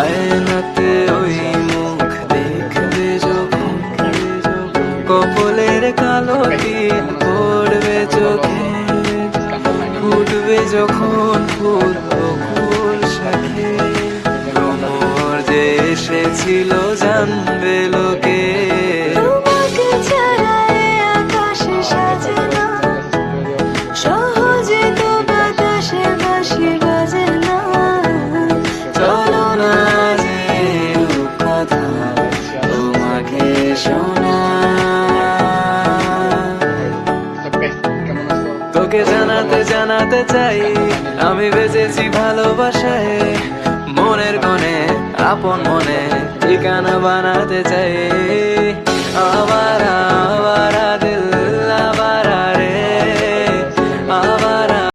আয়নাতে ওই মুখ দেখবে যখন। কপলের কালো তিল পড়বে চোখে। ফুটবে যখন ফুল বকুল শাখে। তোমার যে এসেছিল, জানবে লোকে তোকে জানাতে জানাতে চাই। আমি বেঁচেছি ভালোবাসায় মনের গনে আপন মনে ঠিকানা বানাতে চাই।